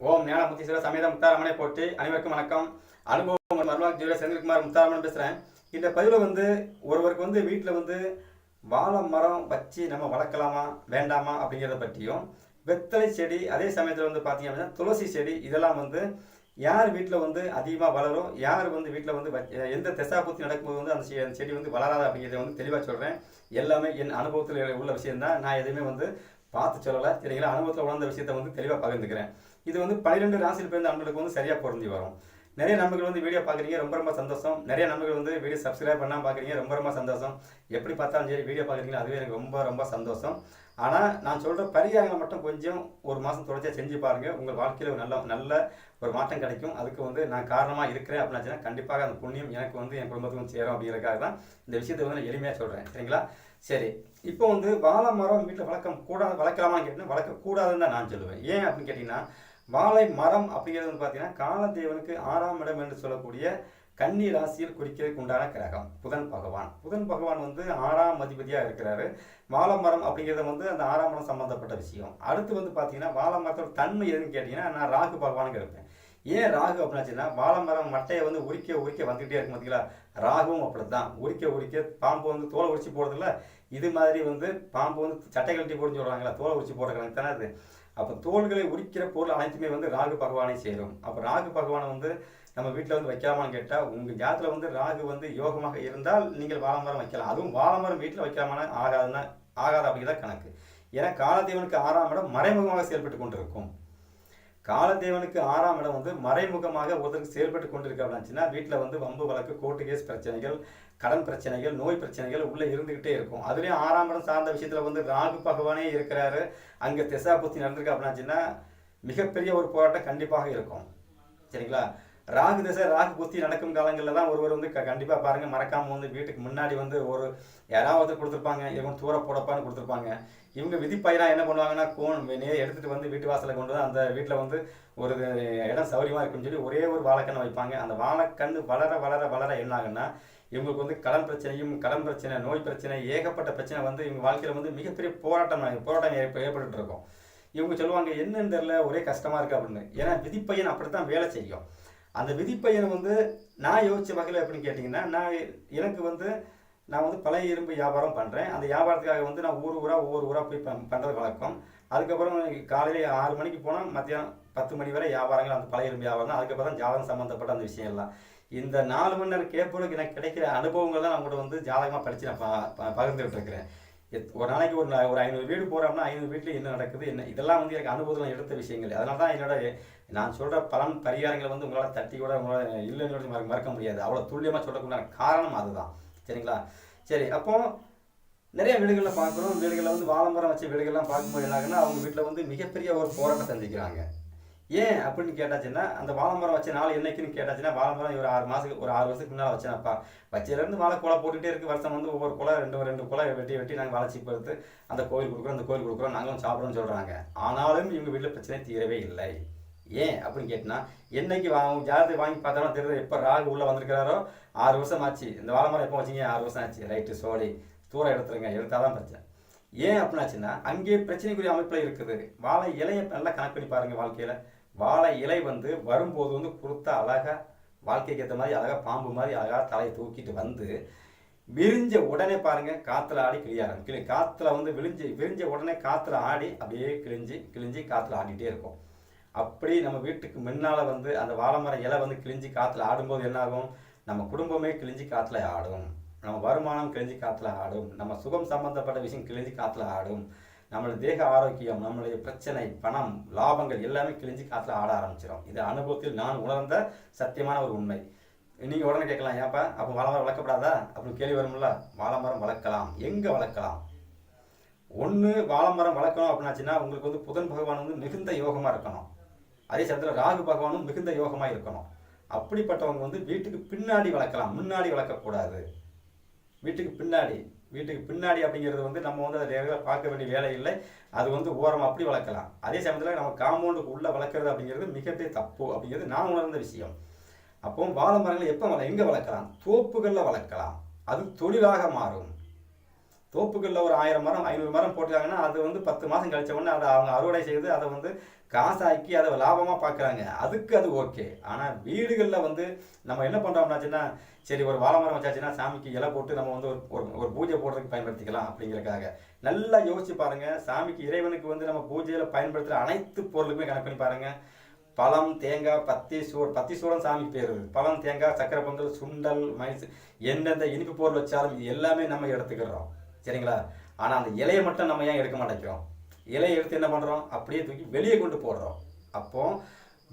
ஓம் ஞானமுத்தீஸ்வர சமேத முத்தாரமனை போட்டு அனைவருக்கும் வணக்கம். அனுபவம் மருவாக் ஜீவர செந்தில்குமார் முத்தாரமன் பேசுகிறேன் இந்த பதிவில் வந்து ஒருவருக்கு வந்து வீட்டில் வந்து வாழை மரம் வச்சு நம்ம வளர்க்கலாமா வேண்டாமா அப்படிங்கிறத பற்றியும் வெத்தலை செடி அதே சமயத்தில் வந்து பார்த்தீங்க அப்படின்னா துளசி செடி இதெல்லாம் வந்து யார் வீட்டில் வந்து அதிகமாக வளரும் யார் வந்து வீட்டில் வந்து எந்த திசாபுத்தி நடக்கும்போது வந்து அந்த செ- அந்த செடி வந்து வளராது அப்படிங்கிறத வந்து தெளிவாக சொல்கிறேன் எல்லாமே என் அனுபவத்தில் உள்ள விஷயம்தான். நான் எதுவுமே வந்து பார்த்து சொல்லலை. சரிங்களா? அனுபவத்தில் உணர்ந்த விஷயத்தை வந்து தெளிவாக பகிர்ந்துக்கிறேன். இது வந்து பன்னிரெண்டு ராசியில் பிறந்த நண்பர்களுக்கு வந்து சரியாக பொருந்தி வரும். நிறைய நம்பர்கள் வந்து வீடியோ பார்க்குறீங்க ரொம்ப ரொம்ப சந்தோஷம். நிறைய நம்பர்கள் வந்து வீடியோ சப்ஸ்கிரைப் பண்ணால் பார்க்குறீங்க ரொம்ப ரொம்ப சந்தோஷம். எப்படி பார்த்தாலும் சரி வீடியோ பார்க்குறீங்களா? அதுவே எனக்கு ரொம்ப ரொம்ப சந்தோஷம். ஆனால் நான் சொல்கிற பரிகாரங்களை மட்டும் கொஞ்சம் ஒரு மாதம் தொடர்ச்சியாக செஞ்சு பாருங்கள் உங்கள் வாழ்க்கையில் ஒரு நல்ல நல்ல ஒரு மாற்றம் கிடைக்கும். அதுக்கு வந்து நான் காரணமாக இருக்கிறேன் அப்படின்னாச்சுன்னா கண்டிப்பாக அந்த புண்ணியம் எனக்கு வந்து என் குடும்பத்துக்கும் சேரும் அப்படிங்கிறதுக்காக தான் இந்த விஷயத்தை வந்து நான் எளிமையாக சொல்கிறேன் சரிங்களா? சரி. இப்போ வந்து வாழை மரம் வீட்டில் வளர்க்க கூடாது வளர்க்கலாமான்னு கேட்டிங்கன்னா வளர்க்கக்கூடாதுன்னு தான் நான் சொல்லுவேன். ஏன் அப்படின்னு கேட்டிங்கன்னா வாழை மரம் அப்படிங்கிறது வந்து பார்த்தீங்கன்னா காலதேவனுக்கு ஆறாம் இடம் என்று சொல்லக்கூடிய கன்னி ராசியில் குறிக்கிறதுக்கு உண்டான கிரகம் புதன் பகவான். புதன் பகவான் வந்து ஆறாம் அதிபதியாக இருக்கிறாரு. வாழை மரம் அப்படிங்கிறது வந்து அந்த ஆறாம் மரம் சம்மந்தப்பட்ட விஷயம். அடுத்து வந்து பார்த்தீங்கன்னா வாழை மரத்தோட தன்மை எதுன்னு கேட்டிங்கன்னா நான் ராகு பகவானுக்கு இருப்பேன் ஏன் ராகு அப்படின்னாச்சுன்னா வாழை மரம் மட்டையை வந்து உரிக்க உரிக்க வந்துகிட்டே இருக்கும் பார்த்தீங்களா ராகுவும் அப்படித்தான். உரிக்க உரிக்க பாம்பு வந்து தோலை உரிச்சு போடுறதில்ல. இது மாதிரி வந்து பாம்பு வந்து சட்டை கழட்டி போடுன்னு சொல்கிறாங்களா தோலை உரிச்சு போடுற கணக்கு தானே அது. அப்போ தோள்களை உரிக்கிற பொருள் அனைத்துமே வந்து ராகு பகவானை சேரும். அப்போ ராகு பகவானை வந்து நம்ம வீட்டில் வந்து வைக்கலாமான்னு கேட்டால் உங்கள் ஜாத்தில் வந்து ராகு வந்து யோகமாக இருந்தால் நீங்கள் வாழமரம் வைக்கலாம். அதுவும் வாழைமரம் வீட்டில் வைக்கலாமான ஆகாதுன்னா ஆகாது அப்படிங்கிறத கணக்கு. ஏன்னா காலதேவனுக்கு ஆறாம் இடம் மறைமுகமாக செயல்பட்டு கொண்டிருக்கும். காலதேவனுக்கு ஆறாம் இடம் வந்து மறைமுகமாக ஒருத்தருக்கு செயல்பட்டு கொண்டிருக்க அப்படின்னா வீட்டில் வந்து வம்பு வழக்கு கோர்ட்டு கேஸ் பிரச்சனைகள் கடன் பிரச்சனைகள் நோய் பிரச்சனைகள் உள்ளே இருந்துக்கிட்டே இருக்கும். அதுலேயும் ஆறாம் இடம் சார்ந்த விஷயத்தில் வந்து ராகு பகவானே இருக்கிறாரு. அங்கே திசா புத்தி நடந்திருக்கு அப்படின்னாச்சுன்னா மிகப்பெரிய ஒரு போராட்டம் கண்டிப்பாக இருக்கும். சரிங்களா? ராகு திசை ராகு புத்தி நடக்கும் காலங்களில் தான் ஒருவர் வந்து க கண்டிப்பாக பாருங்கள் மறக்காமல் வந்து வீட்டுக்கு முன்னாடி வந்து ஒரு யாராவது கொடுத்துருப்பாங்க இவங்க தூர போடப்பான்னு கொடுத்துருப்பாங்க. இவங்க விதிப்பயிராக என்ன பண்ணுவாங்கன்னா கோன் நே எடுத்துகிட்டு வந்து வீட்டு வாசலில் கொண்டு வந்து அந்த வீட்டில் வந்து ஒரு இடம் சௌரியமாக இருக்குன்னு சொல்லி ஒரே ஒரு வாழைக்கண்ணை வைப்பாங்க. அந்த வாழைக்கண்ணு வளர வளர வளர என்ன ஆகுன்னா இவங்களுக்கு வந்து கடன் பிரச்சனையும் கடன் பிரச்சனை நோய் பிரச்சனை ஏகப்பட்ட பிரச்சனை வந்து இவங்க வாழ்க்கையில் வந்து மிகப்பெரிய போராட்டம் போராட்டம் ஏற்ப ஏற்பட்டு இருக்கும். இவங்க சொல்லுவாங்க என்னன்னு தெரில ஒரே கஷ்டமாக இருக்குது அப்படின்னு. ஏன்னா விதிப்பையன் அப்படித்தான் வேலை செய்யும். அந்த விதிப்பையனை வந்து நான் யோசித்த வகையில் எப்படின்னு கேட்டிங்கன்னா நான் எனக்கு வந்து நான் வந்து பழைய இரும்பு வியாபாரம் பண்ணுறேன் அந்த வியாபாரத்துக்காக வந்து நான் ஊர் ஊராக ஒவ்வொரு ஊராக போய் பண்ணுறது வழக்கம். அதுக்கப்புறம் காலையில் ஆறு மணிக்கு போனால் மத்தியானம் பத்து மணி வரை வியாபாரங்கள் அந்த பழைய இரும்பு வியாபாரம் தான் அதுக்கப்புறம் தான் ஜாதகம் சம்மந்தப்பட்ட அந்த விஷயம் எல்லாம் இந்த நாலு மணி நேரம் கேட்போனுக்கு எனக்கு கிடைக்கிற அனுபவங்கள் தான் நான் வந்து ஜாதகமாக படித்து நான் ப- ப- பகிர்ந்துகிட்டு இருக்கிறேன். எத்- ஒரு நாளைக்கு ஒரு ஒரு ஐநூறு வீடு போகிறோம்னா ஐநூறு வீட்டில் என்ன நடக்குது என்ன இதெல்லாம் வந்து எனக்கு அனுபவத்தில் எடுத்த விஷயங்கள். அதனால தான் என்னோட நான் சொல்கிற பலன் பரிகாரங்களை வந்து உங்களால் தட்டி கூட உங்களால் இல்லைன்னு மறக்க மறக்க முடியாது. அவ்வளோ துல்லியமாக சொல்லக்கூடிய காரணம் அதுதான். சரிங்களா? சரி அப்போ நிறைய வீடுகளில் பார்க்குறோம். வீடுகளில் வந்து வாழை மரம் வச்ச வீடுகள்லாம் பார்க்கும்போது என்னாகுன்னா அவங்க வீட்டில் வந்து மிகப்பெரிய ஒரு போராட்டம் சந்திக்கிறாங்க. ஏன் அப்படின்னு கேட்டாச்சுன்னா அந்த வாழை மரம் வச்ச நாள் என்னைக்குன்னு கேட்டாச்சுன்னா வாழை மரம் ஒரு ஆறு மாதத்துக்கு ஒரு ஆறு வருஷத்துக்கு முன்னால் வச்சேனப்பா. வச்சதுலேருந்து வாழை குலை போட்டுகிட்டே இருக்குது வருஷம் வந்து ஒவ்வொரு குலை ரெண்டு ரெண்டு குலை வெட்டி வெட்டி நாங்கள் வளர்ச்சி படுத்து அந்த கோயில் கொடுக்குறோம் அந்த கோயில் கொடுக்குறோம் நாங்களும் சாப்பிட்றோம்னு சொல்கிறாங்க ஆனாலும் இவங்க வீட்டில் பிரச்சனை தீரவே இல்லை. ஏன் அப்படின்னு கேட்டினா என்னைக்கு வாங்க ஜாதகத்தை வாங்கி பார்த்தாலும் தெரியுது எப்போ ராகு உள்ளே வந்திருக்கிறாரோ ஆறு வருஷம் ஆச்சு. இந்த வாழை மரம் எப்போ வச்சீங்க? ஆறு வருஷம் ஆச்சு. ரைட்டு சோழி. தூரம் எடுத்துருங்க எடுத்தால் தான் பிரச்சனை. ஏன் அப்படின்னாச்சுன்னா அங்கே பிரச்சனைக்குரிய அமைப்பில் இருக்குது. வாழை இலையை நல்லா கணக்கு பண்ணி பாருங்கள் வாழ்க்கையில். வாழை இலை வந்து வரும்போது வந்து குறுத்தா அழகாக வாழ்க்கைக்கு ஏற்ற மாதிரி அழகாக பாம்பு மாதிரி அழகாக தலையை தூக்கிட்டு வந்து விரிஞ்ச உடனே பாருங்கள் காற்றுல ஆடி கிளியாரம் ஆரம்பிக்கும். காற்றுல வந்து விழிஞ்சு விரிஞ்ச உடனே காற்றுல ஆடி அப்படியே கிழிஞ்சு கிழிஞ்சு காற்றுல ஆடிட்டே இருக்கும். அப்படி நம்ம வீட்டுக்கு முன்னால் வந்து அந்த வாழை மரம் இலை வந்து கிழிஞ்சு காற்றுல ஆடும்போது என்னாகும் நம்ம குடும்பமே கிழிஞ்சு காற்றுல ஆடும். நம்ம வருமானம் கிழிஞ்சு காற்றுல ஆடும். நம்ம சுகம் சம்பந்தப்பட்ட விஷயம் கிழிஞ்சு காற்றுல ஆடும். நம்மளுடைய தேக ஆரோக்கியம் நம்மளுடைய பிரச்சனை பணம் லாபங்கள் எல்லாமே கிழிஞ்சு காற்றுல ஆட ஆரம்பிச்சிடும் இது அனுபவத்தில் நான் உணர்ந்த சத்தியமான ஒரு உண்மை. நீங்கள் உடனே கேட்கலாம் ஏன்ப்பா அப்போ வாழை மரம் வளர்க்கப்படாதா? அப்படின்னு கேள்வி வரும்ல. வாழை மரம் வளர்க்கலாம். எங்கே வளர்க்கலாம்? ஒன்று வாழை மரம் வளர்க்கணும் அப்படின்னாச்சுன்னா உங்களுக்கு வந்து புதன் பகவான் வந்து மிகுந்த யோகமாக இருக்கணும். அதே சமயத்தில் ராகு பகவானும் மிகுந்த யோகமாக இருக்கணும். அப்படிப்பட்டவங்க வந்து வீட்டுக்கு பின்னாடி வளர்க்கலாம். முன்னாடி வளர்க்கக்கூடாது. வீட்டுக்கு பின்னாடி. வீட்டுக்கு பின்னாடி அப்படிங்கிறது வந்து நம்ம வந்து அதை ரெகுலராக பார்க்க வேண்டிய வேலை இல்லை. அது வந்து ஓரம் அப்படி வளர்க்கலாம். அதே சமயத்தில் நம்ம காம்பவுண்டுக்கு உள்ளே வளர்க்குறது அப்படிங்கிறது மிகப்பெரிய தப்பு அப்படிங்கிறது நான் உணர்ந்த விஷயம். அப்போ வாழை மரங்களை எப்போ வள எங்கே வளர்க்கலாம்? தோப்புகளில் வளர்க்கலாம். அது தொழிலாக மாறும். தோப்புகளில் ஒரு ஆயிரம் மரம் ஐநூறு மரம் போட்டுருக்காங்கன்னா அது வந்து பத்து மாதம் கழிச்ச உடனே அதை அவங்க அறுவடை செய்து அதை வந்து காசாக்கி அதை லாபமாக பார்க்குறாங்க அதுக்கு அது ஓகே. ஆனால் வீடுகளில் வந்து நம்ம என்ன பண்ணுறோம்னாச்சுன்னா சரி ஒரு வாழை மரம் வச்சாச்சுன்னா சாமிக்கு இலை போட்டு நம்ம வந்து ஒரு ஒரு பூஜை போடுறதுக்கு பயன்படுத்திக்கலாம் அப்படிங்கிறக்காக நல்லா யோசிச்சு பாருங்க. சாமிக்கு இறைவனுக்கு வந்து நம்ம பூஜையில் பயன்படுத்துகிற அனைத்து பொருளுக்குமே கணக்கு பண்ணி பாருங்கள் பழம் தேங்காய் பத்தி சூர் பத்தி சூரம் சாமிக்கு பேர் பழம் தேங்காய் சக்கரை பொங்கல் சுண்டல் மைசு எந்தெந்த இனிப்பு பொருள் வச்சாலும் இது எல்லாமே நம்ம எடுத்துக்கிறோம். சரிங்களா? ஆனால் அந்த இலையை மட்டும் நம்ம ஏன் எடுக்க மாட்டேங்கிறோம்? இலையை எடுத்து என்ன பண்ணுறோம் அப்படியே தூக்கி வெளியே கொண்டு போடுறோம். அப்போ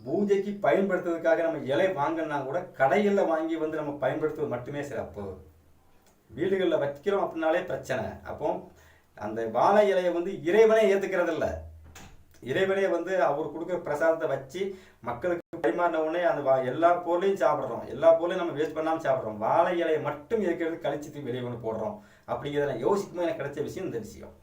பூஜைக்கு பயன்படுத்துறதுக்காக நம்ம இலை வாங்கினா கூட கடைகளில் வாங்கி வந்து நம்ம பயன்படுத்துவது மட்டுமே சிறப்பு. வீடுகளில் வைக்கிறோம் அப்படின்னாலே பிரச்சனை. அப்போ அந்த வாழை இலையை வந்து இறைவனே ஏற்றுக்கிறது இல்லை இறைவனே வந்து அவர் கொடுக்குற பிரசாதத்தை வச்சு மக்களுக்கு பரிமாறின உடனே அந்த வா- எல்லா பொருளையும் சாப்பிட்றோம். எல்லா பொருளையும் நம்ம வேஸ்ட் பண்ணாமல் சாப்பிட்றோம். வாழை இலையை மட்டும் இருக்கிறது கழிச்சு வெளியே கொண்டு போடுறோம். அப்படிங்கிறத நான் யோசிக்கும் எனக்கு கிடைச்ச விஷயம் இந்த விஷயம்.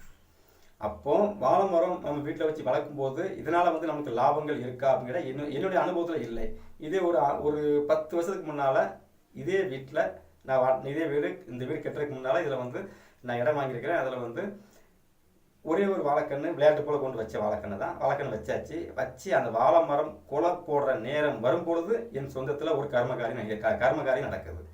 அப்போ வாழை மரம் நம்ம வீட்டில் வச்சு வளர்க்கும் போது இதனால் வந்து நமக்கு லாபங்கள் இருக்கா அப்படிங்கிற என்ன என்னுடைய அனுபவத்தில் இல்லை. இதே ஒரு ஒரு பத்து வருஷத்துக்கு முன்னால் இதே வீட்டில் நான் வா- இதே வீடு இந்த வீடு கட்டுறதுக்கு முன்னால் இதில் வந்து நான் இடம் வாங்கியிருக்கிறேன். அதில் வந்து ஒரே ஒரு வாழைக்கன்று விளையாட்டு போல கொண்டு வச்ச வாழைக்கண்ணு தான். வாழைக்கன்று வச்சாச்சு. வச்சு அந்த வாழை மரம் குலை போடுற நேரம் வரும்பொழுது என் சொந்தத்தில் ஒரு கர்மகாரி கர்மகாரி நடக்குது.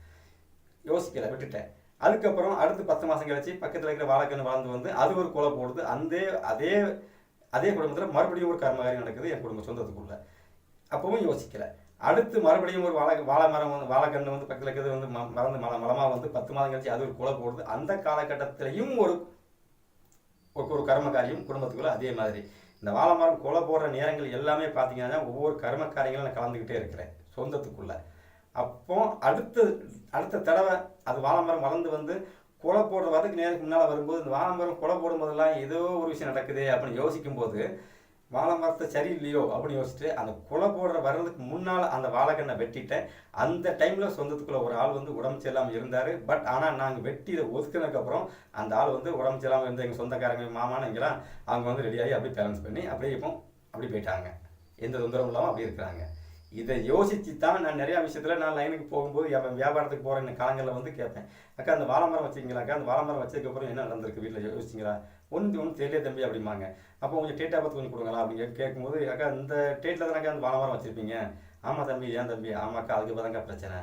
யோசிக்கலை விட்டுட்டேன். அதுக்கப்புறம் அடுத்து பத்து மாதம் கழிச்சு பக்கத்தில் இருக்கிற வாழைக்கன்று வளர்ந்து வந்து அது ஒரு குலை போடுது. அந்த அதே அதே குடும்பத்தில் மறுபடியும் ஒரு கர்மகாரி நடக்குது என் குடும்ப சொந்தத்துக்குள்ள. அப்பவும் யோசிக்கல. அடுத்து மறுபடியும் ஒரு வாழை வாழை மரம் வந்து வாழைக்கன்று வந்து பக்கத்தில் இருக்கிறது வந்து ம- மறந்து மல மலமாக வந்து பத்து மாதம் கழிச்சு அது ஒரு குலை போடுது. அந்த காலகட்டத்திலையும் ஒரு ஒரு கர்மக்காரியும் குடும்பத்துக்குள்ள அதே மாதிரி. இந்த வாழை மரம் குலை போடுற நேரங்கள் எல்லாமே பார்த்தீங்கன்னா ஒவ்வொரு கர்மக்காரியங்களும் நான் கலந்துக்கிட்டே இருக்கிறேன் சொந்தத்துக்குள்ளே. அப்போ அடுத்த அடுத்த தடவை அது வாழை மரம் வளர்ந்து வந்து குலை போடுற வரதுக்கு நேருக்கு முன்னால் வரும்போது இந்த வாழை மரம் போடும் போடும்போதெல்லாம் ஏதோ ஒரு விஷயம் நடக்குது அப்படின்னு யோசிக்கும் போது வாழை மரத்தை சரியில்லையோ அப்படின்னு யோசிச்சுட்டு அந்த குலை போடுற வர்றதுக்கு முன்னால் அந்த வாழைக்கண்ணை வெட்டிட்டேன். அந்த டைமில் சொந்தத்துக்குள்ள ஒரு ஆள் வந்து உடம்பு சரியில்லாமல் இருந்தார். பட் ஆனால் நாங்கள் வெட்டி இதை ஒதுக்கினதுக்கப்புறம் அந்த ஆள் வந்து உடம்பு சரியில்லாமல் இருந்த எங்கள் சொந்தக்காரங்க மாமானுங்கெல்லாம் அவங்க வந்து ரெடியாகி அப்படியே பேலன்ஸ் பண்ணி அப்படியே இப்போ அப்படி போயிட்டாங்க. எந்த தொந்தரவும் இல்லாமல் அப்படி இருக்கிறாங்க. இதை யோசித்து தான் நான் நிறையா விஷயத்தில் நான் லைனுக்கு போகும்போது என் வியாபாரத்துக்கு போகிற காலங்களில் வந்து கேட்பேன். அக்கா அந்த வாழைமரம் வச்சிங்களாக்கா அந்த வாழைமரம் வச்சதுக்கப்புறம் என்ன நடந்திருக்கு? வீட்டில் யோசிச்சிங்களா? ஒன்று ஒன்று தெரியல தம்பி அப்படிம்பாங்க. அப்போ கொஞ்சம் டேட்டா பார்த்து கொஞ்சம் கொடுங்களா? அப்படின்னு கேட்கும்போது அக்கா இந்த டேட்டில் தானக்கா அந்த வாழைமரம் வச்சுருப்பீங்க? ஆமாம் தம்பி ஏன் தம்பி? ஆமாக்கா அதுக்கு தானக்கா பிரச்சனை.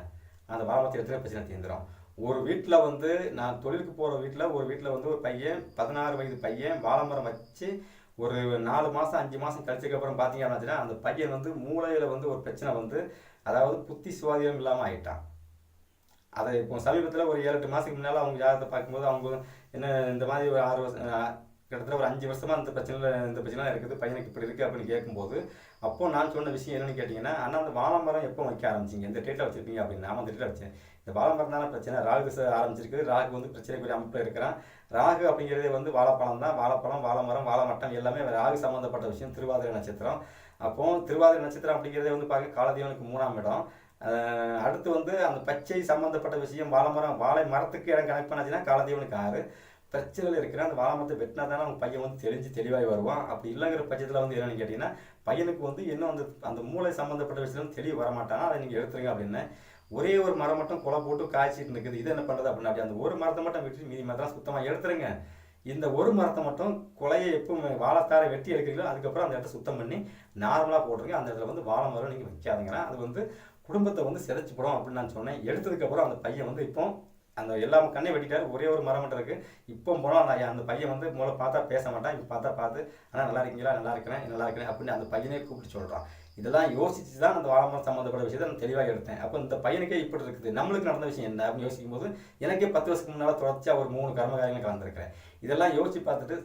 அந்த வாழை மரத்தை எடுத்துகிற பிரச்சனை தீர்ந்துடும் ஒரு வீட்டில் வந்து நான் தொழிலுக்கு போகிற வீட்டில் ஒரு வீட்டில் வந்து ஒரு பையன் பதினாறு வயது பையன் வாழைமரம் வச்சு ஒரு நாலு மாதம் அஞ்சு மாதம் கழிச்சதுக்கப்புறம் பார்த்தீங்க அப்படின்னா அந்த பையன் வந்து மூளையில் வந்து ஒரு பிரச்சனை வந்து அதாவது புத்தி சுவாதீனம் இல்லாமல் ஆயிட்டான். அதை இப்போ சமீபத்தில் ஒரு ஏழு எட்டு மாதத்துக்கு முன்னால் அவங்க ஜாதகத்தை பார்க்கும்போது அவங்க என்ன இந்த மாதிரி ஒரு ஆறு வருஷம் கிட்டத்தட்ட ஒரு அஞ்சு வருஷமாக அந்த பிரச்சனை இந்த பிரச்சனை இருக்குது பையனுக்கு இப்படி இருக்குது அப்படின்னு கேட்கும்போது அப்போ நான் சொன்ன விஷயம் என்னன்னு கேட்டிங்கன்னா அண்ணா அந்த வாழை மரம் எப்போ வைக்க ஆரம்பிச்சிங்க? இந்த டேட்டில் வச்சிருப்பீங்க அப்படின்னு. நான் அந்த டேட்டில் வச்சேன். இந்த வாழை மரம் தானே பிரச்சனை? ராகு ச- ஆரம்பிச்சிருக்கு ராகு வந்து பிரச்சனைக்குரிய அமைப்பில் இருக்கிறான். ராகு அப்படிங்கிறதே வந்து வாழைப்பழம் தான். வாழைப்பழம் வாழை மரம் வாழை மட்டம் எல்லாமே ராகு சம்மந்தப்பட்ட விஷயம். திருவாதிரை நட்சத்திரம். அப்போ திருவாதிரை நட்சத்திரம் அப்படிங்கிறதே வந்து பார்க்க காலதேவனுக்கு மூணாம் இடம். அடுத்து வந்து அந்த பச்சை சம்மந்தப்பட்ட விஷயம் வாழை மரம் வாழை மரத்துக்கு இடம் கனெக்ட் பண்ணாச்சுன்னா காலதேவனுக்கு ஆறு. பிரச்சனையில் இருக்கிற அந்த வாழை மரத்தை வெட்டினா தானே அவங்க பையன் வந்து தெரிஞ்சு தெளிவாகி வருவான். அப்படி இல்லைங்கிற பட்சத்தில் வந்து என்னென்னு கேட்டிங்கன்னா பையனுக்கு வந்து இன்னும் அந்த அந்த மூளை சம்மந்தப்பட்ட விஷயம் தெளிவு வரமாட்டானா? அதை நீங்கள் எடுத்துருங்க அப்படின்னு. ஒரே ஒரு மரம் மட்டும் குலை போட்டு காய்ச்சிட்டு இருக்குது. இது என்ன பண்ணுறது அப்படின்னு அப்படி அந்த ஒரு மரத்தை மட்டும் விட்டு மீதி மரத்தெல்லாம் சுத்தமாக எடுத்துருங்க. இந்த ஒரு மரத்தை மட்டும் குலையை எப்போ வாழைத்தாரை வெட்டி எடுக்கிறீங்களோ அதுக்கப்புறம் அந்த இடத்த சுத்தம் பண்ணி நார்மலாக போட்டுருங்க. அந்த இடத்துல வந்து வாழை மரம் நீங்கள் வைக்காதீங்கன்னா அது வந்து குடும்பத்தை வந்து சிதைச்சு போடும் அப்படின்னு நான் சொன்னேன். எடுத்ததுக்கப்புறம் அந்த பையன் வந்து இப்போ அந்த எல்லா கண்ணே வெட்டிட்டாரு. ஒரே ஒரு மரம் மட்டும் இருக்கு. இப்போ போனால் அந்த அந்த பையன் வந்து முதல்ல பார்த்தா பேச மாட்டான். இப்போ பார்த்தா பார்த்து ஆனால் நல்லா இருக்கீங்களா? நல்லா இருக்கிறேன் நல்லா இருக்கிறேன் அப்படின்னு அந்த பையனே கூப்பிட்டு சொல்கிறான் இதெல்லாம் யோசிச்சு தான் அந்த வாழமரம் சம்மந்தப்பட்ட விஷயத்தை நான் தெளிவாக எடுத்தேன். அப்போ இந்த பையனுக்கே இப்படி இருக்குது. நம்மளுக்கு நடந்த விஷயம் என்ன அப்படின்னு யோசிக்கும் போது எனக்கே பத்து வருஷத்துக்கு முன்னால் தொடர்ச்சியாக ஒரு மூணு கர்மகாரியங்கள் கலந்துருக்கிறேன். இதெல்லாம் யோசிச்சு பார்த்துட்டு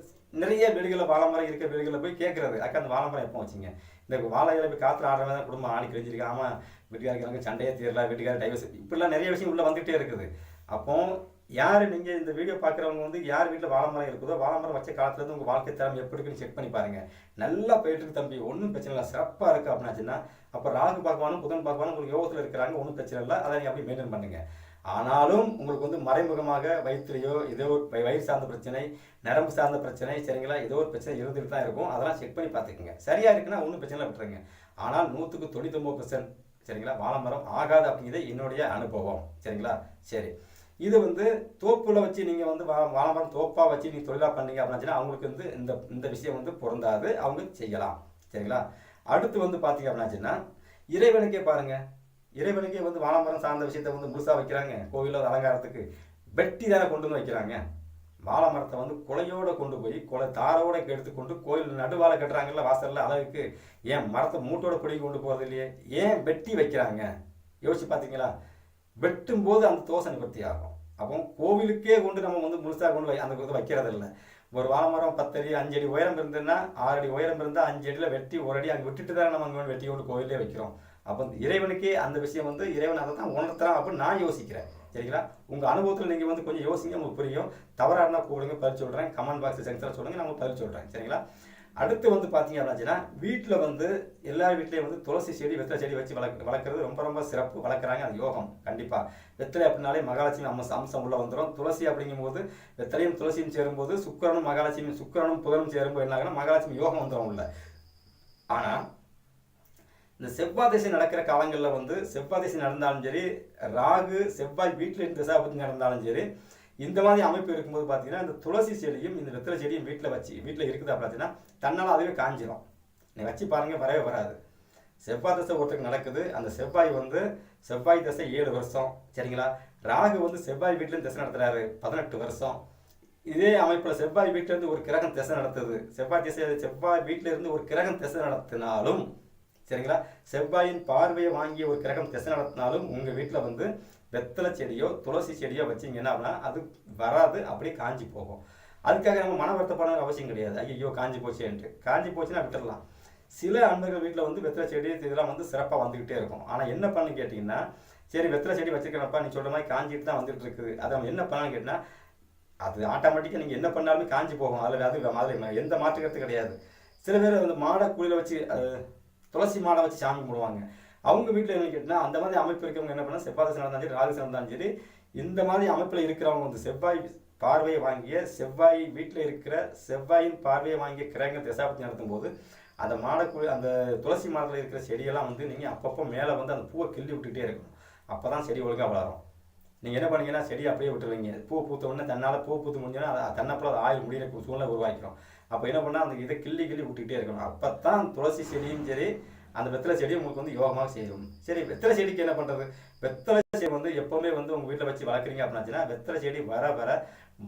நிறைய வீடுகளில் வாழைமரம் இருக்கிற வீடுகளில் போய் கேட்குறது அக்கா அந்த வாழைமரம் எப்போ வச்சிங்க? இந்த வாழைகளை போய் காற்று ஆடுற மாதிரி தான் குடும்பம். ஆடி கிழிஞ்சிருக்கு ஆமாம் வீட்டுக்காரங்க சண்டையே தீரலாம் வீட்டுக்காரர் டைவர்ஸ் இப்படிலாம் நிறைய விஷயம் உள்ளே வந்துகிட்டே இருக்குது. அப்போ யார் நீங்கள் இந்த வீடியோ பார்க்குறவங்க வந்து யார் வீட்டில் வாழைமரம் இருக்குதோ வாழைமரம் வச்ச காலத்துலேருந்து உங்கள் வாழ்க்கை தரம் எப்படி இருக்குன்னு செக் பண்ணி பாருங்கள் நல்லா போயிட்டுருக்கு தம்பி ஒன்றும் பிரச்சனை இல்லை சிறப்பாக இருக்குது அப்படின்னாச்சுன்னா அப்போ ராகு பார்க்கவானும் புதன் பார்க்கவானும் உங்களுக்கு யோகத்தில் இருக்கிறாங்க ஒன்றும் பிரச்சனை இல்லை அதை நீங்கள் அப்படி மெயின்டைன் பண்ணுங்கள் ஆனாலும் உங்களுக்கு வந்து மறைமுகமாக வயிற்றுலையோ ஏதோ ஒரு வயிறு சார்ந்த பிரச்சனை நரம்பு சார்ந்த பிரச்சனை சரிங்களா ஏதோ ஒரு பிரச்சனை இருந்துட்டு தான் இருக்கும். அதெல்லாம் செக் பண்ணி பார்த்துக்குங்க. சரியாக இருக்குன்னா ஒன்றும் பிரச்சனை இல்லை விட்டுருங்க. ஆனால் நூற்றுக்கு தொண்ணூத்தொம்பது பர்சன்ட் சரிங்களா வாழைமரம் ஆகாது அப்படிங்கிறது என்னுடைய அனுபவம் சரிங்களா? சரி. இது வந்து தோப்புல வச்சு நீங்கள் வந்து வா வாழைமரம் தோப்பாக வச்சு நீங்கள் தொழிலாக பண்ணீங்க அப்படின்னா அவங்களுக்கு வந்து இந்த இந்த விஷயம் வந்து பொருந்தாது. அவங்க செய்யலாம். சரிங்களா? அடுத்து வந்து பார்த்தீங்க அப்படின்னாச்சுன்னா இறைவனுக்கே பாருங்க. இறைவனுக்கே வந்து வாழைமரம் சார்ந்த விஷயத்த வந்து முழுசாக வைக்கிறாங்க. கோவிலில் அலங்காரத்துக்கு வெட்டி தானே கொண்டு வந்து வைக்கிறாங்க. வாழை மரத்தை வந்து குலையோட கொண்டு போய் குலை தாரோட எடுத்துக்கொண்டு கோயில் நடுவாழை கட்டுறாங்கல்ல வாசல்ல அழகுக்கு ஏன் மரத்தை மூட்டோட பிடிங்கி கொண்டு போகிறது இல்லையே? ஏன் வெட்டி வைக்கிறாங்க? யோசிச்சு பார்த்தீங்களா வெட்டும் போது அந்த தோசை நிவர்த்தி ஆகும். அப்போ கோவிலுக்கே கொண்டு நம்ம வந்து முழுசாக கொண்டு வை அந்த இது வைக்கிறது இல்லை ஒரு வாழைமரம் பத்தடி அஞ்சு அடி உயரம் இருந்ததுன்னா ஆறு அடி உயரம் இருந்தால் அஞ்சு அடியில் வெட்டி ஒரு அடி அங்கே விட்டுட்டு தான் நம்ம அங்கே வெட்டி கொண்டு கோவிலே வைக்கிறோம். அப்போ இறைவனுக்கே அந்த விஷயம் வந்து இறைவன் அதை தான் உணர்த்துறான் அப்படின்னு நான் யோசிக்கிறேன். சரிங்களா? உங்கள் அனுபவத்தில் நீங்கள் வந்து கொஞ்சம் யோசிங்க உங்களுக்கு புரியும். தவறாக இருந்தால் கூடுங்க பதில் சொல்கிறேன் கமெண்ட் பாக்ஸ் செக்ஷனில் சொல்லுங்கள் நான் உங்களுக்கு பதில் சொல்கிறேன் சரிங்களா? அடுத்து வந்து பார்த்தீங்க அப்படின்னா வீட்டில் வந்து எல்லா வீட்லேயும் வந்து துளசி செடி வெத்தலை செடி வச்சு வளர்க்க வளர்க்குறது ரொம்ப ரொம்ப சிறப்பு. வளர்க்குறாங்க அது யோகம். கண்டிப்பாக வெத்தலை அப்படின்னாலே மகாலட்சுமி அம்ச அம்சம் உள்ள வந்துடும் துளசி அப்படிங்கும்போது வெத்தலையும் துளசியும் சேரும்போது சுக்கரனும் மகாலட்சுமி சுக்கரனும் புதனும் சேரும்போது என்ன ஆகுனா மகாலட்சுமி யோகம் வந்துடும் உள்ள. ஆனால் இந்த செவ்வாய் திசை நடக்கிற காலங்களில் வந்து செவ்வாய் திசை நடந்தாலும் சரி ராகு செவ்வாய் வீட்டில் திசை திசாபதி நடந்தாலும் சரி இந்த மாதிரி அமைப்பு இருக்கும்போது பார்த்தீங்கன்னா இந்த துளசி செடியும் இந்த வெத்தலை செடியும் வீட்டில் வச்சு வீட்டில் இருக்குதா பார்த்தீங்கன்னா தன்னால் அதுவே காஞ்சிடும் நீ வச்சு பாருங்க வரவே வராது. செவ்வாய் தசை ஒருத்தருக்கு நடக்குது. அந்த செவ்வாய் வந்து செவ்வாய் தசை ஏழு வருஷம். சரிங்களா? ராகு வந்து செவ்வாய் வீட்டிலேருந்து திசை நடத்துகிறாரு பதினெட்டு வருஷம். இதே அமைப்பில் செவ்வாய் வீட்டிலேருந்து ஒரு கிரகம் திசை நடத்துது. செவ்வாய் திசை செவ்வாய் வீட்டிலேருந்து ஒரு கிரகம் திசை நடத்தினாலும் சரிங்களா? செவ்வாயின் பார்வையை வாங்கிய ஒரு கிரகம் திசை நடத்தினாலும் உங்கள் வீட்டில் வந்து வெத்தலை செடியோ துளசி செடியோ வச்சீங்கன்னா அப்படின்னா அது வராது. அப்படியே காஞ்சி போகும். அதுக்காக நம்ம மன வருத்தப்பட அவசியம் கிடையாது. ஐயோ காஞ்சி போச்சேன்ட்டு காஞ்சி போச்சுன்னா விட்டுடலாம் சில அன்பர்கள் வீட்டில் வந்து வெத்தலை செடி இதெல்லாம் வந்து சிறப்பாக வந்துக்கிட்டே இருக்கும். ஆனால் என்ன பண்ணு கேட்டிங்கன்னா சரி வெத்தலை செடி வச்சிருக்கிறப்பா நீ சொல்கிற மாதிரி காஞ்சிட்டு தான் வந்துட்டு இருக்குது. அதை நம்ம என்ன பண்ணலாம்னு கேட்டிங்கன்னா அது ஆட்டோமேட்டிக்காக நீங்கள் என்ன பண்ணாலுமே காஞ்சி போகும். அதில் அது மாதிரி எந்த மாற்றுக்கிறது கிடையாது. சில பேர் வந்து மாடை குழியில் வச்சு துளசி மாடை வச்சு சாமி கும்பிடுவாங்க. அவங்க வீட்டில் என்ன கேட்டால் அந்த மாதிரி அமைப்பு இருக்கிறவங்க என்ன பண்ணால் செவ்வாய் தசை நடந்தாலும் சரி ராகு தசை சரி இந்த மாதிரி அமைப்பில் இருக்கிறவங்க வந்து செவ்வாய் பார்வையை வாங்கிய செவ்வாய் வீட்டில் இருக்கிற செவ்வாயின் பார்வையை வாங்கிய கிரகங்கள் திசாபத்தி நடத்தும் போது அந்த மாடக்குழி அந்த துளசி மரத்தில் இருக்கிற செடியெல்லாம் வந்து நீங்கள் அப்பப்போ மேலே வந்து அந்த பூவை கிள்ளி விட்டுக்கிட்டே இருக்கணும். அப்போ தான் செடி ஒழுங்காக வளரும். நீங்கள் என்ன பண்ணீங்கன்னா செடி அப்படியே விட்டுருவீங்க பூ பூத்த உடனே தன்னால் பூ பூத்து முடிஞ்சோன்னா அதை தன்னப்பல அது ஆயில் முடியிற சூழ்நிலை உருவாக்கிறோம் அப்போ என்ன பண்ணால் அந்த இதை கிள்ளி கிள்ளி விட்டுக்கிட்டே இருக்கணும். அப்போ தான் துளசி செடியும் சரி அந்த வெத்தலை செடி உங்களுக்கு வந்து யோகமாக செய்யும் சரி வெத்தலை செடிக்கு என்ன பண்ணுறது வெத்தலை செடி வந்து எப்போவுமே வந்து உங்கள் வீட்டில் வச்சு வளர்க்குறீங்க அப்படின்னாச்சுன்னா வெத்தலை செடி வர வர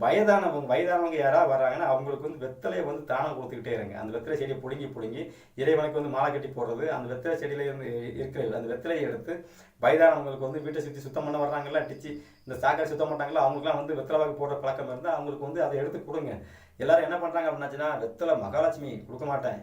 வயதானவங்க வயதானவங்க யாராவது வர்றாங்கன்னா அவங்களுக்கு வந்து வெத்தலையை வந்து தானம் கொடுத்துக்கிட்டே இருங்க. அந்த வெத்தலை செடியை பிடுங்கி பிடுங்கி இறைவனுக்கு வந்து மாலை கட்டி போடுறது அந்த வெத்தலை செடியில் இருந்து இருக்கிற அந்த வெத்தலையை எடுத்து வயதானவங்களுக்கு வந்து வீட்டை சுற்றி சுத்தம் பண்ண வர்றாங்கல்ல டிச்சு இந்த சாக்கடை சுத்தம் பண்ணுறாங்களா அவங்களுக்குலாம் வந்து வெத்தலை வாக்கு போடுற பழக்கம் இருந்தால் அவங்களுக்கு வந்து அதை எடுத்து கொடுங்க. எல்லாரும் என்ன பண்ணுறாங்க அப்படின்னாச்சுன்னா வெத்தலை மகாலட்சுமி கொடுக்க மாட்டேன்.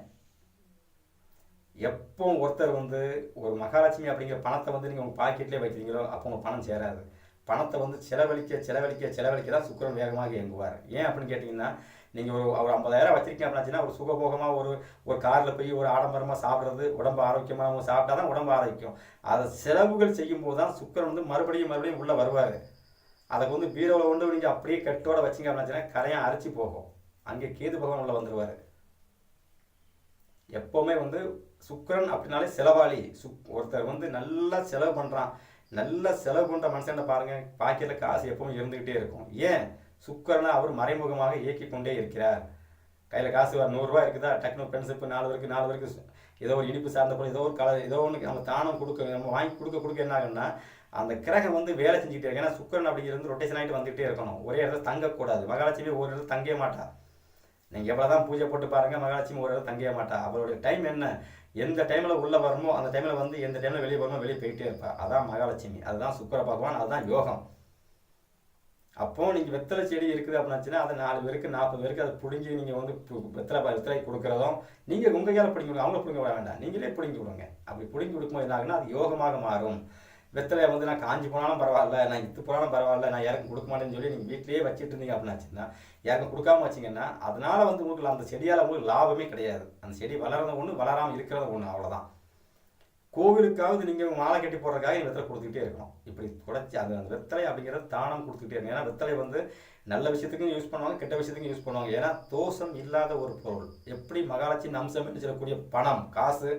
எப்போ ஒருத்தர் வந்து ஒரு மகாலட்சுமி அப்படிங்கிற பணத்தை வந்து நீங்கள் உங்கள் பாக்கெட்லேயே வைக்கிறீங்களோ அப்போ உங்கள் பணம் சேராது. பணத்தை வந்து செலவழிக்க செலவழிக்க செலவழிக்க தான் சுக்கிரன் வேகமாக இயங்குவார். ஏன் அப்படின்னு கேட்டிங்கன்னா நீங்கள் ஒரு ஒரு ஐம்பதாயிரம் வச்சிருக்கீங்க அப்படின்னா ஒரு சுகபோகமாக ஒரு ஒரு காரில் போய் ஒரு ஆடம்பரமாக சாப்பிட்றது உடம்பு ஆரோக்கியமாக அவங்க சாப்பிட்டா தான் உடம்பு ஆரோக்கியம். அதை செலவுகள் செய்யும்போது தான் சுக்கிரன் வந்து மறுபடியும் மறுபடியும் உள்ளே வருவார். அதை வந்து பீரோவில் கொண்டு நீங்கள் அப்படியே கட்டோட வச்சிங்க அப்படின்னாச்சுன்னா கரையாக அரைச்சி போகும். அங்கே கேது பகவான் உள்ளே வந்துடுவார் எப்போவுமே வந்து சுக்கரன் அப்படின்னாலே செலவாளி. சுக் ஒருத்தர் வந்து நல்லா செலவு பண்ணுறான் நல்லா செலவு பண்ணுற மனுஷன் பாருங்கள் பாக்கெட்டில் காசு எப்பவும் இருந்துக்கிட்டே இருக்கும். ஏன்? சுக்கரனை அவர் மறைமுகமாக இயக்கி கொண்டே இருக்கிறார். கையில் காசு வர நூறுரூவா இருக்குதா? டக்குனு ஃப்ரெண்ட்ஷிப்பு நாலு வரைக்கும் நாலு வரைக்கும் ஏதோ ஒரு இனிப்பு சார்ந்த பொருள் ஏதோ ஒரு கலர் ஏதோ ஒன்று நம்ம தானம் கொடுக்க நம்ம வாங்கி கொடுக்க கொடுக்க என்ன ஆகுன்னா அந்த கிரகம் வந்து வேலை செஞ்சுக்கிட்டே இருக்கு. ஏன்னா சுக்கரன் அப்படிங்கிறது வந்து ரொட்டேஷன் ஆகிட்டு வந்துகிட்டே இருக்கணும். ஒரே இடத்துல தங்கக்கூடாது. மகாலட்சுமி ஒரு இடத்துல தங்கவே மாட்டா. நீங்கள் எவ்வளோ தான் பூஜை போட்டு பாருங்க மகாலட்சுமி ஒரு இடத்துல தங்கவே மாட்டா. அவருடைய டைம் என்ன? எந்த டைமில் உள்ளே வரணுமோ அந்த டைமில் வந்து எந்த டைமில் வெளியே வரணுமோ வெளியே போயிட்டே இருப்பா அதான் மகாலட்சுமி. அதுதான் சுக்கர பகவான் அதுதான் யோகம். அப்போ நீங்கள் வெத்தலை செடி இருக்குது அப்படின்னாச்சுன்னா அதை நாலு பேருக்கு நாற்பது பேருக்கு அதை பிடுங்கி நீங்கள் வந்து பு- வெத்தலை வெத்தலை கொடுக்குறதும் நீங்கள் உங்கள் கையால் பிடிங்கி விடுங்க அவங்கள பிடிங்க விட வேண்டாம் நீங்களே பிடிங்கி விடுங்க. அப்படி பிடுங்கி கொடுக்கும்போது என்ன ஆகுனா அது யோகமாக மாறும். வெத்தலையை வந்து நான் காஞ்சி போனாலும் பரவாயில்ல நான் இத்து போனாலும் பரவாயில்ல நான் யாருக்கும் கொடுக்க மாட்டேன்னு சொல்லி நீங்கள் வீட்டிலேயே வச்சுட்டு இருந்தீங்க அப்படின்னாச்சுன்னா யாருக்கும் கொடுக்காம வச்சீங்கன்னா அதனால வந்து உங்களுக்கு அந்த செடியால் உங்களுக்கு லாபமே கிடையாது. அந்த செடி வளர்றது ஒன்று வளராமல் இருக்கிறது ஒன்று அவ்வளோதான் கோவிலுக்காவது நீங்கள் மாலை கட்டி போடுறதுக்காக நீங்க வெத்தலை கொடுத்துக்கிட்டே இருக்கணும். இப்படி குறைச்சி அது அந்த வெத்தலை அப்படிங்கிறது தானம் கொடுத்துக்கிட்டே இருக்கணும். ஏன்னா வெத்தலை வந்து நல்ல விஷயத்துக்கும் யூஸ் பண்ணுவாங்க கெட்ட விஷயத்துக்கும் யூஸ் பண்ணுவாங்க. ஏன்னா தோஷம் இல்லாத ஒரு பொருள். எப்படி மகாலட்சுமி அம்சம் என்று சொல்லக்கூடிய பணம் காசு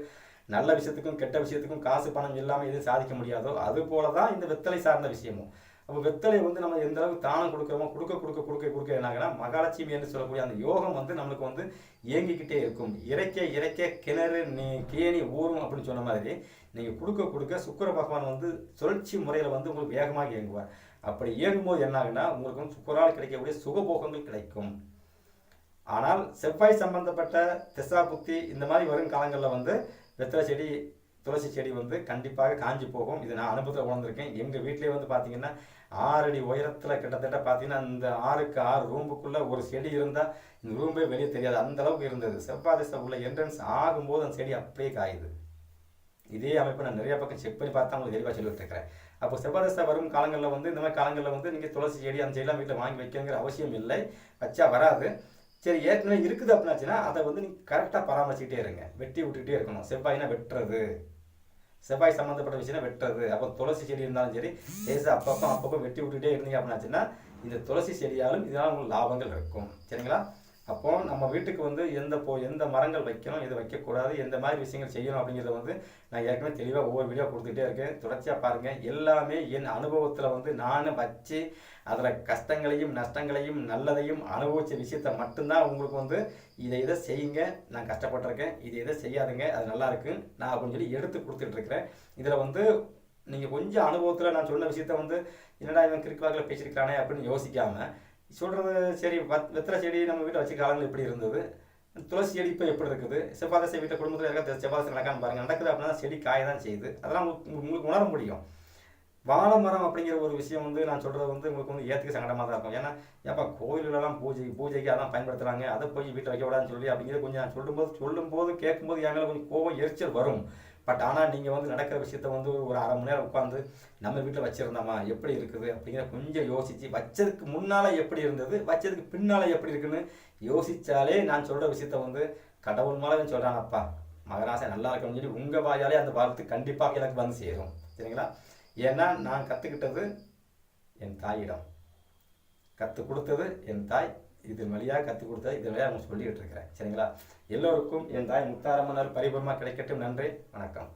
நல்ல விஷயத்துக்கும் கெட்ட விஷயத்துக்கும் காசு பணம் இல்லாமல் எதுவும் சாதிக்க முடியாதோ அது போல தான் இந்த வெத்தலை சார்ந்த விஷயமும். அப்போ வெத்தலை வந்து நம்ம எந்த அளவுக்கு தானம் கொடுக்குறோமோ கொடுக்க கொடுக்க கொடுக்க கொடுக்க என்னாங்கன்னா மகாலட்சுமி என்று சொல்லக்கூடிய அந்த யோகம் வந்து நம்மளுக்கு வந்து இயங்கிக்கிட்டே இருக்கும். இறைக்க இறைக்க கிணறு நீ கேணி ஊறும் அப்படின்னு சொன்ன மாதிரி நீங்கள் கொடுக்க கொடுக்க சுக்கர பகவான் வந்து சுழற்சி முறையில் வந்து உங்களுக்கு வேகமாக இயங்குவார். அப்படி இயங்கும்போது என்ன உங்களுக்கு வந்து சுக்கரால் கிடைக்கக்கூடிய சுகபோகங்கள் கிடைக்கும். ஆனால் செவ்வாய் சம்பந்தப்பட்ட திசா புத்தி இந்த மாதிரி வரும் காலங்களில் வந்து வெத்தலை செடி துளசி செடி வந்து கண்டிப்பாக காஞ்சி போகும். இது நான் அனுபவத்தில் உணர்ந்திருக்கேன். எங்கள் வீட்டிலே வந்து பார்த்தீங்கன்னா ஆறு அடி உயரத்தில் கிட்டத்தட்ட பார்த்தீங்கன்னா இந்த ஆறுக்கு ஆறு ரூம்புக்குள்ளே ஒரு செடி இருந்தால் இந்த ரூம்பே வெளியே தெரியாது. அந்த அளவுக்கு இருந்தது. செவ்வாய் உள்ள என்ட்ரன்ஸ் ஆகும்போது அந்த செடி அப்படியே காயுது. இதே அமைப்பை நான் நிறைய பக்கம் செக் பண்ணி பார்த்தா உங்களுக்கு தெளிவாக சொல்லிட்டு இருக்கிறேன். அப்போ செவ்வாய் வரும் காலங்களில் வந்து இந்த மாதிரி காலங்களில் வந்து நீங்கள் துளசி செடி அந்த செடியெல்லாம் வீட்டில் வாங்கி வைக்கணுங்கிற அவசியம் இல்லை. வச்சா வராது. சரி ஏற்கனவே இருக்குது அப்படின்னாச்சுன்னா அதை வந்து நீங்கள் கரெக்டாக பராமரிச்சுக்கிட்டே இருங்க. வெட்டி விட்டுக்கிட்டே இருக்கணும். செவ்வாய்னா வெட்டுறது. செவ்வாய் சம்மந்தப்பட்ட விஷயம் வெட்டுறது. அப்போ துளசி செடி இருந்தாலும் சரி லேசு அப்பப்போ அப்பப்போ வெட்டி விட்டுக்கிட்டே இருந்தீங்க அப்படின்னாச்சுன்னா இந்த துளசி செடியாலும் இதனால் உங்களுக்கு லாபங்கள் இருக்கும். சரிங்களா? அப்போ நம்ம வீட்டுக்கு வந்து எந்த போ எந்த மரங்கள் வைக்கணும் எது வைக்கக்கூடாது எந்த மாதிரி விஷயங்கள் செய்யணும் அப்படிங்கிறத வந்து நான் ஏற்கனவே தெளிவாக ஒவ்வொரு வீடியோ கொடுத்துட்டே இருக்கேன். தொடர்ச்சியாக பாருங்கள் எல்லாமே என் அனுபவத்தில் வந்து நான் வச்சு அதில் கஷ்டங்களையும் நஷ்டங்களையும் நல்லதையும் அனுபவித்த விஷயத்த மட்டும்தான் உங்களுக்கு வந்து இதை இதை செய்யுங்க. நான் கஷ்டப்பட்டிருக்கேன். இதை இதை செய்யாதுங்க. அது நல்லாயிருக்கு நான் அப்படின்னு சொல்லி எடுத்து கொடுத்துட்ருக்கிறேன் இதில் வந்து நீங்கள் கொஞ்சம் அனுபவத்தில் நான் சொன்ன விஷயத்த வந்து என்னடா இவன் கிறுக்கு பேசியிருக்கானே அப்படின்னு யோசிக்காமல் சொல்கிறது சரி வத் வெத்தலை செடி நம்ம வீட்டில் வச்சு காலங்கள் எப்படி இருந்தது. துளசி செடி இப்போ எப்படி இருக்குது? செவ்வாதசை வீட்டை குடும்பத்தில் இருக்க செவ்வாதசை நடக்கான்னு பாருங்கள் நடக்குது அப்படின்னா செடி காய தான் செய்யுது. அதெல்லாம் உங்களுக்கு உங்களுக்கு உணர முடியும். வாழை மரம் அப்படிங்கிற ஒரு விஷயம் வந்து நான் சொல்கிறது வந்து உங்களுக்கு வந்து ஏற்றுக்க சங்கடமாக தான் இருக்கும். ஏன்னா ஏப்பா கோயிலெலாம் பூஜை பூஜைக்கு அதான் பயன்படுத்துகிறாங்க அதை போய் வீட்டில் வைக்க விடாதுன்னு சொல்லி அப்படிங்கிறது கொஞ்சம் நான் சொல்லும்போது சொல்லும்போது கேட்கும்போது என் மேலே கொஞ்சம் கோவம் எரிச்சல் வரும். பட் ஆனால் நீங்கள் வந்து நடக்கிற விஷயத்த வந்து ஒரு அரை மணி நேரம் உட்காந்து நம்ம வீட்டில் வச்சுருந்தோமா? எப்படி இருக்குது? அப்படிங்கிற கொஞ்சம் யோசித்து வச்சதுக்கு முன்னால் எப்படி இருந்தது? வச்சதுக்கு பின்னால் எப்படி இருக்குன்னு யோசித்தாலே நான் சொல்கிற விஷயத்த வந்து கடவுள் மேலே சொல்கிறானப்பா மகராசை நல்லா இருக்கணும்னு சொல்லி உங்கள் வாயாலே அந்த வாழ்த்து கண்டிப்பாக எனக்கு வந்து சேரும். சரிங்களா? ஏன்னா நான் கற்றுக்கிட்டது என் தாயிடம். கற்றுக் கொடுத்தது என் தாய் இதன் வழியாக கற்றுக் கொடுத்தா இதன் வழியாக அவங்க சொல்லிக்கிட்டு இருக்கிறேன் சரிங்களா? எல்லோருக்கும் என் தாய் முத்தாரம்மனால் பரிபூர்ணமாக கிடைக்கட்டும். நன்றி. வணக்கம்.